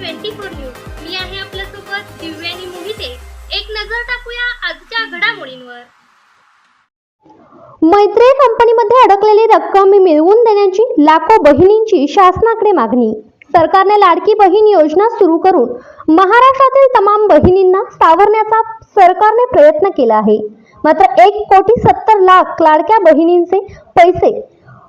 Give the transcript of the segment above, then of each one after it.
Twenty four news. मी आहे आपल्यासोबत दिव्यानी मोहिते. एक नजर टाकूया आजच्या घडामोडींवर. मैत्री कंपनीमध्ये अडकलेली रक्कम मिळवून देण्याची लाखो बहिणींची शासनाकडे मागणी. सरकारने लाडकी बहीण योजना सुरू करून महाराष्ट्रातील तमाम बहिणींना सावरण्याचा सरकारने प्रयत्न केला आहे. मात्र एक कोटी सत्तर लाख लाडक्या बहिणींचे पैसे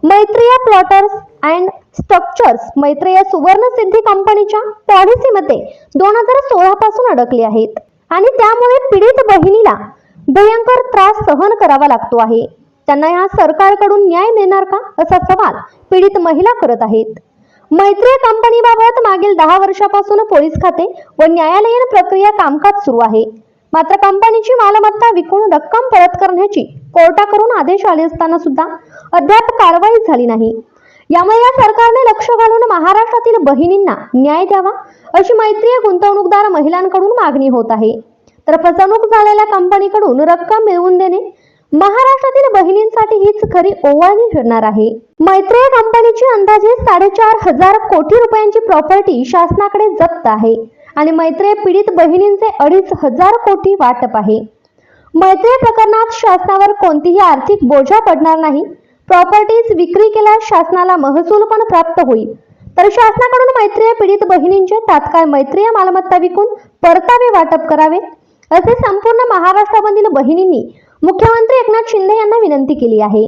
Maitreya plotters and structures Maitreya Suvarna Siddhi कंपनीच्या पॉलिसीमध्ये दोन हजार सोळा पासून अडकले आहेत. आणि त्यामुळे पीडित बहिणीला भयंकर त्रास सहन करावा लागतो आहे. त्यांना या सरकारकडून न्याय मिळणार का? असा सवाल पीडित महिला करत आहेत. मैत्री कंपनीबाबत मागील दहा वर्षापासून पोलीस खाते व न्यायालयीन प्रक्रिया कामकाज सुरू आहे. मात्र कंपनीची मालमत्ता विकून रक्कम परत करण्याची कोर्टाकडून आदेश आले असताना सुद्धा अद्याप झाली नाही. यामुळे या सरकारने लक्ष घालून महाराष्ट्रातील बहिणींना न्याय द्यावा अशी मैत्रीय गुंतवणूकदार महिलांकडून मागणी होत आहे. तर फसवणूक झालेल्या कंपनीकडून रक्कम मिळवून देणे महाराष्ट्रातील बहिणींसाठी हीच खरी ओवाळणी ठरणार आहे. मैत्रेय कंपनीची अंदाजे साडेचार हजार कोटी रुपयांची प्रॉपर्टी शासनाकडे जप्त आहे आणि मैत्रेय पीडित बहिणींचे अडीच हजार कोटी वाटप आहे. मैत्रेय प्रकरणात शासनावर कोणतीही आर्थिक बोजा पडणार नाही. प्रॉपर्टीज विक्री केल्यास शासनाला महसूल पण प्राप्त होईल. तर शासनाकडून मैत्रीय पीडित बहिणींचे तात्काळ मैत्रीय मालमत्ता विकून परतावे वाटप करावे असे संपूर्ण महाराष्ट्रामधील बहिणींनी मुख्यमंत्री एकनाथ शिंदे यांना विनंती केली आहे.